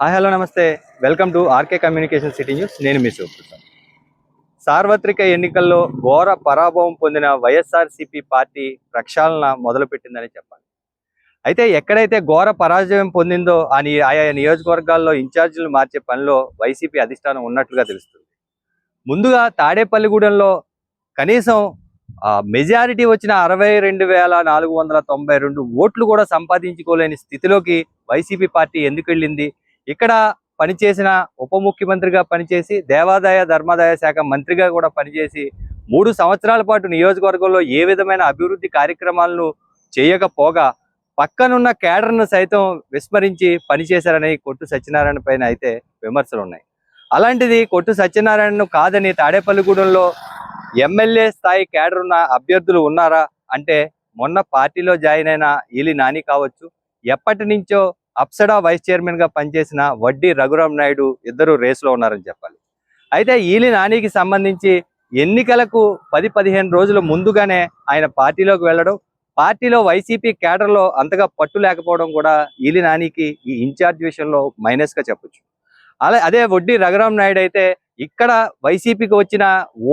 Hi hello నమస్తే. Welcome to RK communication city news. నేను మీ శివప్రసాద్. సార్వత్రిక ఎన్నికల్లో ఘోర పరాభవం పొందిన వైఎస్ఆర్సీపీ పార్టీ ప్రక్షాళన మొదలుపెట్టిందని చెప్పాలి. అయితే ఎక్కడైతే ఘోర పరాజయం పొందిందో ఆ ఆయా నియోజకవర్గాల్లో ఇన్ఛార్జీలు మార్చే పనిలో వైసీపీ అధిష్టానం ఉన్నట్లుగా తెలుస్తుంది. ముందుగా తాడేపల్లిగూడెంలో కనీసం మెజారిటీ వచ్చిన అరవై రెండు వేల నాలుగు వందల తొంభై రెండు ఓట్లు కూడా సంపాదించుకోలేని స్థితిలోకి వైసీపీ పార్టీ ఎందుకు వెళ్ళింది ఇక్కడ పనిచేసిన ఉప ముఖ్యమంత్రిగా పనిచేసి దేవాదాయ ధర్మాదాయ శాఖ మంత్రిగా కూడా పనిచేసి మూడు సంవత్సరాల పాటు నియోజకవర్గంలో ఏ విధమైన అభివృద్ధి కార్యక్రమాలను చేయకపోగా పక్కనున్న కేడర్ను సైతం విస్మరించి పనిచేశారని కొట్టు సత్యనారాయణ పైన అయితే విమర్శలు ఉన్నాయి. అలాంటిది కొట్టు సత్యనారాయణను కాదని తాడేపల్లిగూడెంలో ఎమ్మెల్యే స్థాయి కేడర్ ఉన్న అభ్యర్థులు ఉన్నారా? అంటే మొన్న పార్టీలో జాయిన్ అయిన ఈలి నాని కావచ్చు. ఎప్పటి నుంచో అప్సడా వైస్ చైర్మన్గా పనిచేసిన వడ్డీ రఘురామ్ నాయుడు ఇద్దరు రేసులో ఉన్నారని చెప్పాలి. అయితే ఈలి నానికి సంబంధించి ఎన్నికలకు పది పదిహేను రోజుల ముందుగానే ఆయన పార్టీలోకి వెళ్ళడం పార్టీలో వైసీపీ కేడర్లో అంతగా పట్టు లేకపోవడం కూడా ఈలి నానికి ఈ ఇన్ఛార్జ్ విషయంలో మైనస్గా చెప్పొచ్చు. అలా అదే వడ్డీ రఘురామ్ నాయుడు అయితే ఇక్కడ వైసీపీకి వచ్చిన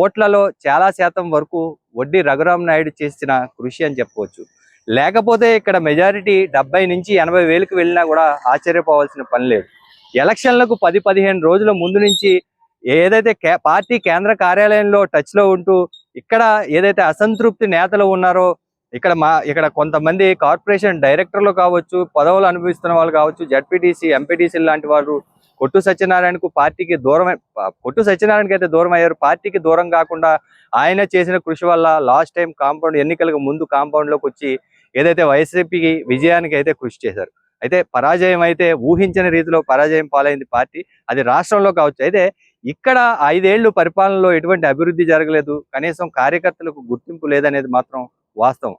ఓట్లలో చాలా శాతం వరకు వడ్డీ రఘురామ్ నాయుడు చేసిన కృషి అని చెప్పవచ్చు లేకపోతే ఇక్కడ మెజారిటీ డెబ్బై నుంచి ఎనభై వేలకు వెళ్ళినా కూడా ఆశ్చర్యపోవాల్సిన పని లేదు. ఎలక్షన్లకు పది పదిహేను రోజుల ముందు నుంచి ఏదైతే కే పార్టీ కేంద్ర కార్యాలయంలో టచ్లో ఉంటూ ఇక్కడ ఏదైతే అసంతృప్తి నేతలు ఉన్నారో ఇక్కడ మా ఇక్కడ కొంతమంది కార్పొరేషన్ డైరెక్టర్లు కావచ్చు పదవులు అనుభవిస్తున్న వాళ్ళు కావచ్చు జడ్పీటీసీ ఎంపీటీసీ లాంటి వారు పొట్టు సత్యనారాయణకు పార్టీకి దూరం పొట్టు సత్యనారాయణకి అయితే దూరం అయ్యారు పార్టీకి దూరం కాకుండా ఆయన చేసిన కృషి వల్ల లాస్ట్ టైం కాంపౌండ్ ఎన్నికలకు ముందు కాంపౌండ్లోకి వచ్చి ఏదైతే వైసీపీకి విజయానికి అయితే కృషి చేశారు. అయితే పరాజయం అయితే ఊహించని రీతిలో పరాజయం పాలైంది పార్టీ. అది రాష్ట్రంలో కావచ్చు. అయితే ఇక్కడ ఐదేళ్ళు పరిపాలనలో ఎటువంటి అభివృద్ధి జరగలేదు. కనీసం కార్యకర్తలకు గుర్తింపు లేదనేది మాత్రం వాస్తవం.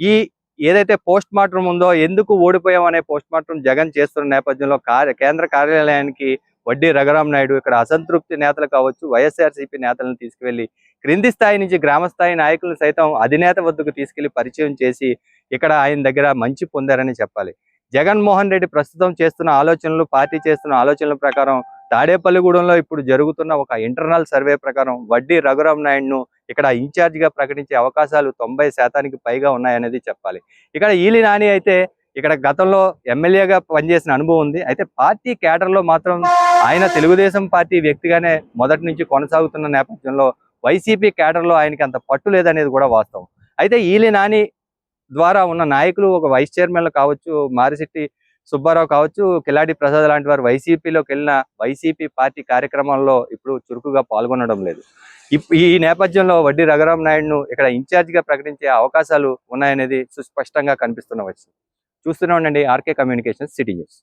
ఈ ఏదైతే పోస్ట్ మార్టం ఉందో ఎందుకు ఓడిపోయాం అనే పోస్ట్ మార్టం జగన్ చేస్తున్న నేపథ్యంలో కార్య కేంద్ర కార్యాలయానికి వడ్డీ రఘురామ్ నాయుడు ఇక్కడ అసంతృప్తి నేతలు కావచ్చు వైఎస్ఆర్సీపీ నేతలను తీసుకువెళ్ళి క్రింది స్థాయి నుంచి గ్రామ స్థాయి నాయకులను సైతం అధినేత వద్దకు తీసుకెళ్ళి పరిచయం చేసి ఇక్కడ ఆయన దగ్గర మంచి పొందారని చెప్పాలి. జగన్మోహన్ రెడ్డి ప్రస్తుతం చేస్తున్న ఆలోచనలు పార్టీ చేస్తున్న ఆలోచనల ప్రకారం తాడేపల్లిగూడెంలో ఇప్పుడు జరుగుతున్న ఒక ఇంటర్నల్ సర్వే ప్రకారం వడ్డీ రఘురామ్ నాయుడును ఇక్కడ ఇన్ఛార్జ్గా ప్రకటించే అవకాశాలు తొంభై శాతానికి పైగా ఉన్నాయనేది చెప్పాలి. ఇక్కడ ఈలి నాని అయితే ఇక్కడ గతంలో ఎమ్మెల్యేగా పనిచేసిన అనుభవం ఉంది. అయితే పార్టీ కేడర్లో మాత్రం ఆయన తెలుగుదేశం పార్టీ వ్యక్తిగానే మొదటి నుంచి కొనసాగుతున్న నేపథ్యంలో వైసీపీ కేడర్లో ఆయనకి అంత పట్టు లేదనేది కూడా వాస్తవం. అయితే ఈలి నాని ద్వారా ఉన్న నాయకులు ఒక వైస్ చైర్మన్లు కావచ్చు మారిశెట్టి సుబ్బారావు కావచ్చు కిలాడి ప్రసాద్ లాంటి వారు వైసీపీలోకి వెళ్ళిన వైసీపీ పార్టీ కార్యక్రమాల్లో ఇప్పుడు చురుకుగా పాల్గొనడం లేదు. ఈ నేపథ్యంలో వడ్డీ రఘురామ నాయుడును ఇక్కడ ఇన్ఛార్జిగా ప్రకటించే అవకాశాలు ఉన్నాయనేది సుస్పష్టంగా కనిపిస్తున్న వచ్చింది చూస్తూనే ఉండండి ఆర్కే కమ్యూనికేషన్ సిటీ న్యూస్.